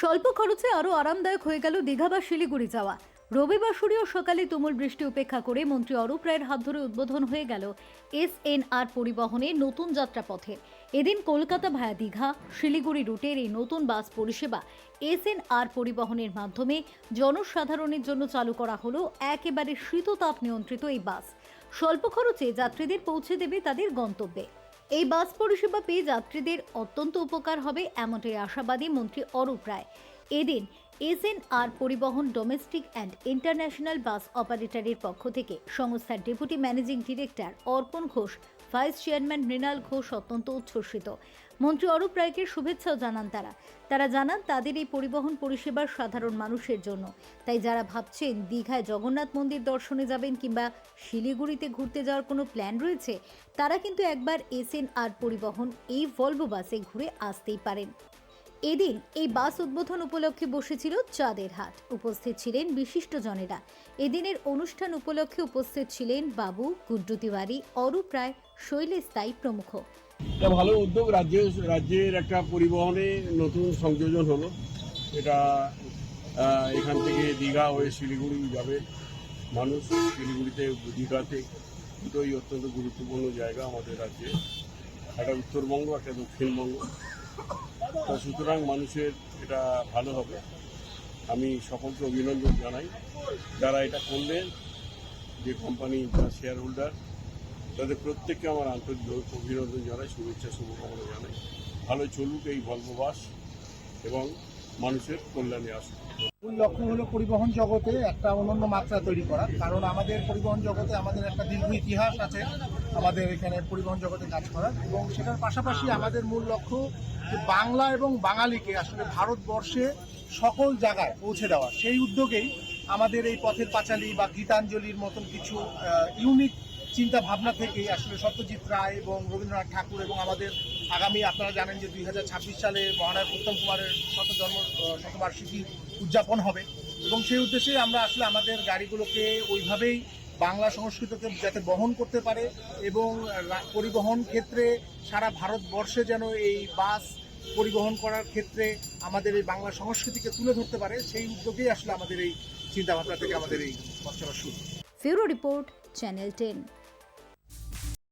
স্বল্প খরচে আরও আরামদায়ক হয়ে গেল দীঘা বা শিলিগুড়ি যাওয়া। রবিবার সূর্য, সকালে তুমুল বৃষ্টি উপেক্ষা করে মন্ত্রী অরূপ রায়ের হাত ধরে উদ্বোধন হয়ে গেল এস এন আর পরিবহনের নতুন যাত্রাপথে। এদিন কলকাতা ভায়া দীঘা, শিলিগুড়ি রুটের এই নতুন বাস পরিষেবা এস এন আর পরিবহনের মাধ্যমে জনসাধারণের জন্য চালু করা হলো একেবারে শীততাপ নিয়ন্ত্রিত এই বাস। স্বল্প খরচে যাত্রীদের পৌঁছে দেবে তাদের গন্তব্যে। এই বাস পরিষেবা পেয়ে যাত্রীদের অত্যন্ত উপকার হবে এমনটাই আশাবাদী মন্ত্রী অরূপ রায়। এদিন এসএনআর পরিবহন, ডোমেস্টিক অ্যান্ড ইন্টারন্যাশনাল বাস অপারেটরের পক্ষ থেকে সংস্থার deputy managing director Arpan Ghosh, vice chairman Mrinal Ghosh অত্যন্ত উচ্ছ্বসিত। মন্ত্রী অরূপ রায়কে শুভেচ্ছাও জানান তারা। তারা জানান, তাদের এই পরিবহন পরিষেবা সাধারণ মানুষের জন্য। তাই যারা ভাবছেন দীঘায় জগন্নাথ মন্দির দর্শনে যাবেন কিংবা শিলিগুড়িতে ঘুরতে যাওয়ার কোনো প্ল্যান রয়েছে, তারা কিন্তু একবার এসএনআর পরিবহন এই ভলভো বাসে ঘুরে আসতেই পারেন। এদিন এই বাস উদ্বোধন উপলক্ষে বসেছিল চাঁদের হাট। উপস্থিত ছিলেন বিশিষ্ট জনেরা এদিনের অনুষ্ঠান উপলক্ষে উপস্থিত ছিলেন বাবু গুড্ডু তিওয়ারি অরূপ রায়, শৈলেশ তাই প্রমুখ। এটা ভালো উদ্যোগ। রাজ্যে, রাজ্যের একটা পরিবহনে নতুন সংযোজন হলো। এটা এখান থেকে দীঘা হয়ে শিলিগুড়ি যাবে মানুষ। শিলিগুড়িতে, দীঘাতে দুটোই অত্যন্ত গুরুত্বপূর্ণ জায়গা আমাদের রাজ্যে। একটা উত্তরবঙ্গ, একটা দক্ষিণবঙ্গ। সুতরাং মানুষের এটা ভালো হবে। আমি সকলকে অভিনন্দন জানাই। যারা এটা করলেন, যে কোম্পানি যারা শেয়ার হোল্ডার তাদের প্রত্যেককে আমার আন্তরিক অভিনন্দন জানাই, শুভেচ্ছা, শুভকামনা জানাই। ভালো চলুক এই ভলভো এবং মানুষের কল্যাণে আসুক। মূল লক্ষ্য হলো পরিবহন জগতে একটা অনন্য মাত্রা তৈরি করা। কারণ আমাদের পরিবহন জগতে আমাদের একটা দীর্ঘ ইতিহাস আছে আমাদের এখানে পরিবহন জগতে কাজ করার। এবং সেটার পাশাপাশি আমাদের মূল লক্ষ্য যে বাংলা এবং বাঙালিকে আসলে ভারতবর্ষে সকল জায়গায় পৌঁছে দেওয়া। সেই উদ্যোগেই আমাদের এই পথের পাঁচালী বা গীতাঞ্জলির মতন কিছু ইউনিক চিন্তা ভাবনা থেকেই আসলে সত্যজিৎ রায় এবং রবীন্দ্রনাথ ঠাকুর এবং আমাদের আগামী, আপনারা জানেন যে দুই হাজার ছাব্বিশ সালে মহানায়ক উত্তম কুমারের শত জন্ম শতবার্ষিকী উদযাপন হবে। এবং সেই উদ্দেশ্যে আমরা আসলে আমাদের গাড়িগুলোকে ওইভাবেই বাংলা সংস্কৃতিকে যাতে বহন করতে পারে এবং পরিবহন ক্ষেত্রে সারা ভারতবর্ষে যেন এই বাস পরিবহন করার ক্ষেত্রে আমাদের এই বাংলা সংস্কৃতিকে তুলে ধরতে পারে, সেই উদ্যোগেই আসলে আমাদের এই চিন্তাভাবনা থেকে আমাদের এই পথ শুরু। Bureau report, channel ten.